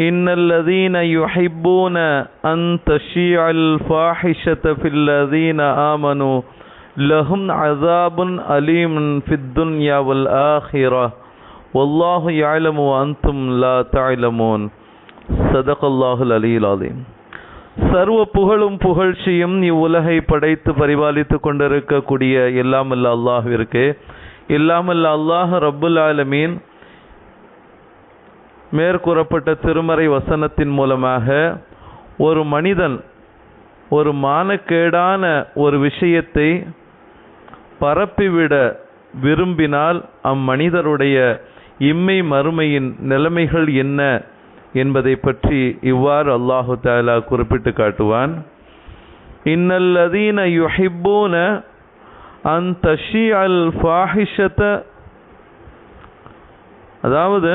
إن الذين يحبون أن تشيع الفاحشة في الذين آمنوا لهم عذاب أليم في الدنيا والآخرة والله يعلم وأنتم لا تعلمون صدق الله العلي العظيم சர்வ புகழும் புகழ்ச்சியும் இவ்வுலகை படைத்து பரிபாலித்து கொண்டிருக்கக்கூடிய எல்லாமல்ல அல்லாஹ்விற்கு எல்லாமல்ல அல்லாஹ் ரப்புல் ஆலமீன் மேற்கூறப்பட்ட திருமறை வசனத்தின் மூலமாக ஒரு மனிதன் ஒரு மானக்கேடான ஒரு விஷயத்தை பரப்பிவிட விரும்பினால் அம்மனிதருடைய இம்மை மறுமையின் நிலைமைகள் என்ன என்பதை பற்றி இவ்வாறு அல்லாஹு தாலா குறிப்பிட்டு காட்டுவான். இன்னல்லதீன யுஹிப்பூன அன் தஷி அல் ஃபாஹிஷத. அதாவது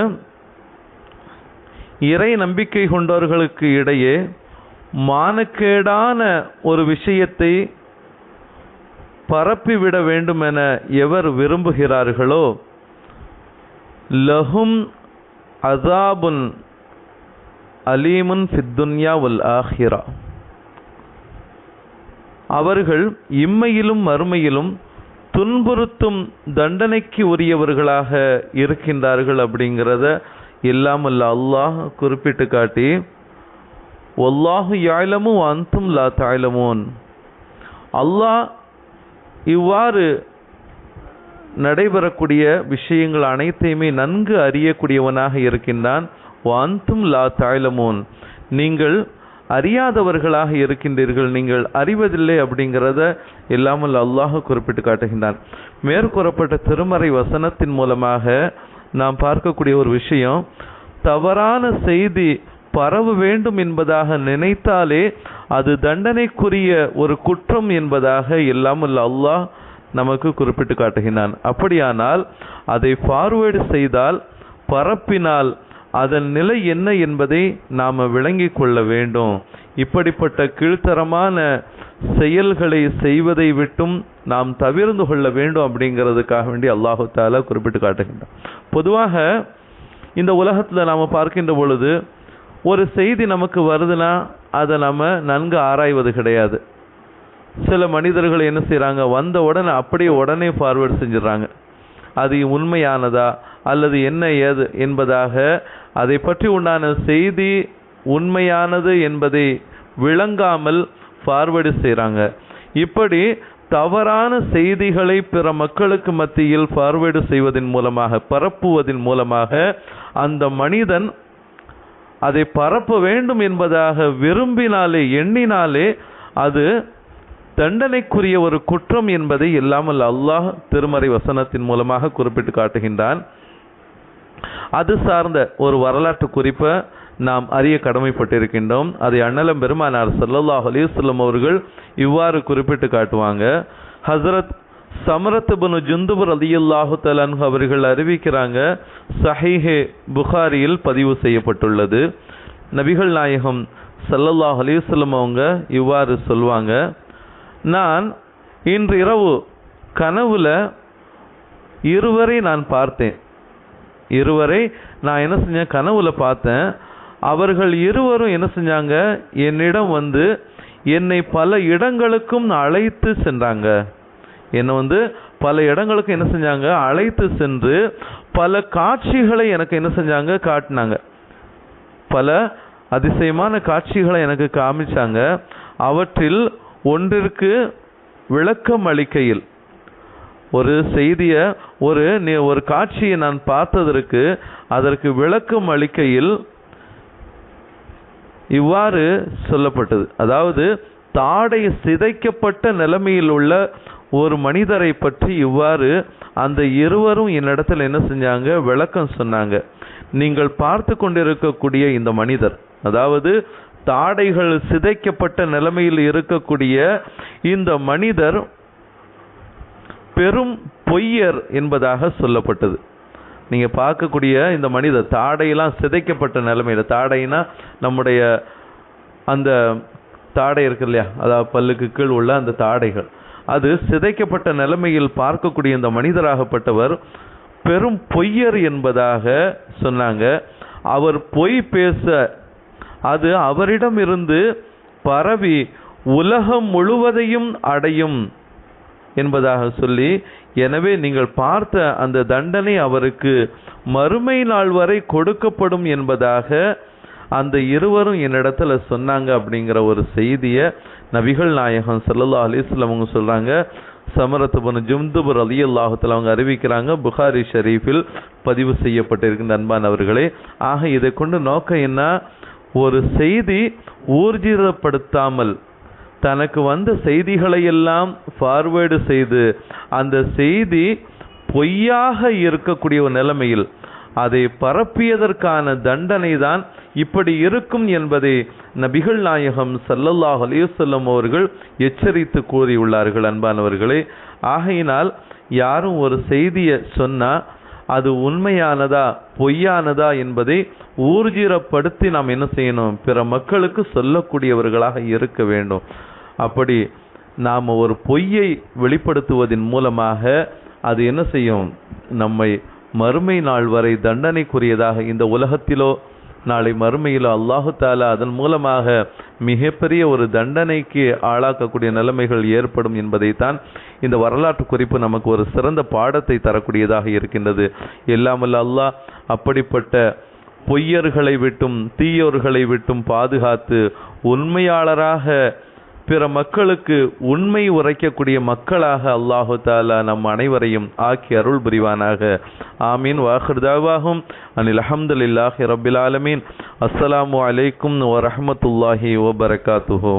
இறை நம்பிக்கை கொண்டவர்களுக்கு இடையே மானக்கேடான ஒரு விஷயத்தை பரப்பிவிட வேண்டுமென எவர் விரும்புகிறார்களோ லஹும் அதாபுன் அலீமுன் ஃபித்துன்யா உல் ஆஹிரா. அவர்கள் இம்மையிலும் மறுமையிலும் துன்புறுத்தும் தண்டனைக்கு உரியவர்களாக இருக்கின்றார்கள் அப்படிங்கிறத இல்லாமல்ல அல்லாஹ் குறிப்பிட்டு காட்டி ஒல்லாஹு யாழமு அந்தும் லா தாய்லமோன் அல்லாஹ் இவ்வாறு நடைபெறக்கூடிய விஷயங்கள் அனைத்தையுமே நன்கு அறியக்கூடியவனாக இருக்கின்றான். அந்தும் லா தாய்லமோன் நீங்கள் அறியாதவர்களாக இருக்கின்றீர்கள் நீங்கள் அறிவதில்லை அப்படிங்கிறத இல்லாமல் அல்லாஹ் குறிப்பிட்டு காட்டுகின்றான். மேற்கூறப்பட்ட திருமறை வசனத்தின் மூலமாக நாம் பார்க்கக்கூடிய ஒரு விஷயம் தவறான செய்தி பரவ வேண்டும் என்பதாக நினைத்தாலே அது தண்டனைக்குரிய ஒரு குற்றம் என்பதாக இல்லாமல் அல்லாஹ் நமக்கு குறிப்பிட்டு காட்டுகின்றான். அப்படியானால் அதை ஃபார்வேர்டு செய்தால் பரப்பினால் அதன் நிலை என்ன என்பதை நாம் விளங்கிக் கொள்ள வேண்டும். இப்படிப்பட்ட கீழ்த்தரமான செயல்களை செய்வதை விட்டும் நாம் தவிர்ந்து கொள்ள வேண்டும் அப்படிங்கிறதுக்காக வேண்டி அல்லாஹு தாலா குறிப்பிட்டு காட்டுகின்றான். பொதுவாக இந்த உலகத்தில் நாம் பார்க்கின்ற பொழுது ஒரு செய்தி நமக்கு வருதுன்னா அதை நம்ம நன்கு ஆராய்வது கிடையாது. சில மனிதர்கள் என்ன செய்கிறாங்க வந்த உடனே அப்படியே உடனே ஃபார்வேர்டு செஞ்சிடறாங்க. அது உண்மையானதா அல்லது என்ன ஏது என்பதாக அதை பற்றி உண்டான செய்தி உண்மையானது என்பதை விளங்காமல் ஃபார்வேர்டு செய்கிறாங்க இப்படி தவறான செய்திகளை பிற மக்களுக்கு மத்தியில் ஃபார்வேர்டு செய்வதன் மூலமாக பரப்புவதன் மூலமாக அந்த மனிதன் அதை பரப்ப வேண்டும் என்பதாக விரும்பினாலே எண்ணினாலே அது தண்டனைக்குரிய ஒரு குற்றம் என்பதை இல்லாமல் அல்லாஹ் திருமறை வசனத்தின் மூலமாக குறிப்பிட்டு காட்டுகின்றான். அது சார்ந்த ஒரு வரலாற்று குறிப்பை. நாம் அறிய கடமைப்பட்டிருக்கின்றோம். அதை அண்ணலம் பெருமானார் சல்லல்லாஹ் அலிவல்லம் அவர்கள் இவ்வாறு குறிப்பிட்டு காட்டுவாங்க. ஹசரத் சமரத் பனு ஜுந்துபர் அலியுல்லாஹு தலான்ஹு அவர்கள் அறிவிக்கிறாங்க சஹிஹே புகாரியில் பதிவு செய்யப்பட்டுள்ளது. நபிகள் நாயகம் சல்லல்லாஹ் அலிவல்லம் அவங்க இவ்வாறு சொல்வாங்க நான் இன்று இரவு கனவுல இருவரை நான் பார்த்தேன். இருவரை நான் என்ன செஞ்சேன்? கனவுல பார்த்தேன். அவர்கள் இருவரும் என்ன செஞ்சாங்க? என்னிடம் வந்து என்னை பல இடங்களுக்கும் அழைத்து சென்றாங்க. என்னை வந்து பல இடங்களுக்கும் என்ன செஞ்சாங்க? அழைத்து சென்று பல காட்சிகளை எனக்கு என்ன செஞ்சாங்க? காட்டினாங்க. பல அதிசயமான காட்சிகளை எனக்கு காமிச்சாங்க. அவற்றில் ஒன்றிற்கு விளக்கம் அளிக்கையில் ஒரு செய்தியை ஒரு ஒரு காட்சியை நான் பார்த்ததற்கு அதற்கு விளக்கம் அளிக்கையில் இவ்வாறு சொல்லப்பட்டது. அதாவது தாடை சிதைக்கப்பட்ட நிலைமையில் உள்ள ஒரு மனிதரை பற்றி இவ்வாறு அந்த இருவரும் என்னிடத்தில் என்ன செஞ்சாங்க? விளக்கம் சொன்னாங்க. நீங்கள் பார்த்து கொண்டிருக்கக்கூடிய இந்த மனிதர் அதாவது தாடைகள் சிதைக்கப்பட்ட நிலைமையில் இருக்கக்கூடிய இந்த மனிதர் பெரும் பொய்யர் என்பதாக சொல்லப்பட்டது. நீங்கள் பார்க்கக்கூடிய இந்த மனிதர் தாடையெல்லாம் சிதைக்கப்பட்ட நிலைமையில் தாடைனா நம்முடைய அந்த தாடை இருக்கு இல்லையா? அதாவது பல்லுக்கு கீழ் உள்ள அந்த தாடைகள். அது சிதைக்கப்பட்ட நிலைமையில் பார்க்கக்கூடிய இந்த மனிதராகப்பட்டவர் பெரும் பொய்யர் என்பதாக சொன்னாங்க. அவர் பொய் பேச அது அவரிடம் இருந்து பரவி உலகம் முழுவதையும் அடையும் என்பதாக சொல்லி எனவே நீங்கள் பார்த்த அந்த தண்டனை அவருக்கு மறுமை நாள் வரை கொடுக்கப்படும் என்பதாக அந்த இருவரும் என்னிடத்துல சொன்னாங்க அப்படிங்கிற ஒரு செய்தியை நபிகள் நாயகம் ஸல்லல்லாஹு அலைஹி அவங்க சொல்கிறாங்க சமரத்துபன் ஜும்துபர் அலி அல்லாஹத்தில் அவங்க அறிவிக்கிறாங்க புகாரி ஷரீஃபில் பதிவு செய்யப்பட்டிருக்கின்ற அன்பானவர்களே ஆக இதை கொண்டு நோக்கம் என்ன? ஒரு செய்தி ஊர்ஜிதப்படுத்தாமல் தனக்கு வந்த செய்திகளை எல்லாம் ஃபார்வேர்டு செய்து அந்த செய்தி பொய்யாக இருக்கக்கூடிய ஒரு நிலைமையில் அதை பரப்பியதற்கான தண்டனை தான் இப்படி இருக்கும் என்பதை நபிகள் நாயகம் சல்லல்லாஹ் அலைஹி அவர்கள் எச்சரித்து கூறியுள்ளார்கள் அன்பானவர்களே. ஆகையினால் யாரும் ஒரு செய்தியை சொன்னால் அது உண்மையானதா பொய்யானதா என்பதை ஊர்ஜிரப்படுத்தி நாம் என்ன செய்யணும்? பிற மக்களுக்கு சொல்லக்கூடியவர்களாக இருக்க வேண்டும். அப்படி நாம் ஒரு பொய்யை வெளிப்படுத்துவதன் மூலமாக அது என்ன செய்யும்? நம்மை மறுமை நாள் வரை தண்டனைக்குரியதாக இந்த உலகத்திலோ நாளை மறுமையிலோ அல்லாஹு தாலா அதன் மூலமாக மிகப்பெரிய ஒரு தண்டனைக்கு ஆளாக்கக்கூடிய நிலைமைகள் ஏற்படும் என்பதைத்தான் இந்த வரலாற்று குறிப்பு நமக்கு ஒரு சிறந்த பாடத்தை தரக்கூடியதாக இருக்கின்றது. எல்லாமல்ல அல்லாஹ் அப்படிப்பட்ட பொய்யர்களை விட்டும் தீயோர்களை விட்டும் பாதுகாத்து உண்மையாளராக பிற மக்களுக்கு உண்மை உரைக்கக்கூடிய மக்களாக அல்லாஹு தாலா நம் அனைவரையும் ஆக்கி அருள் புரிவானாக. ஆமீன். வாஹர்தாவாகும் அனில் அஹமதுல்லாஹி ரபில் ஆலமீன். அஸ்ஸலாமு அலைக்கும் வரஹமத்துல்லாஹி வபரகாத்துஹோ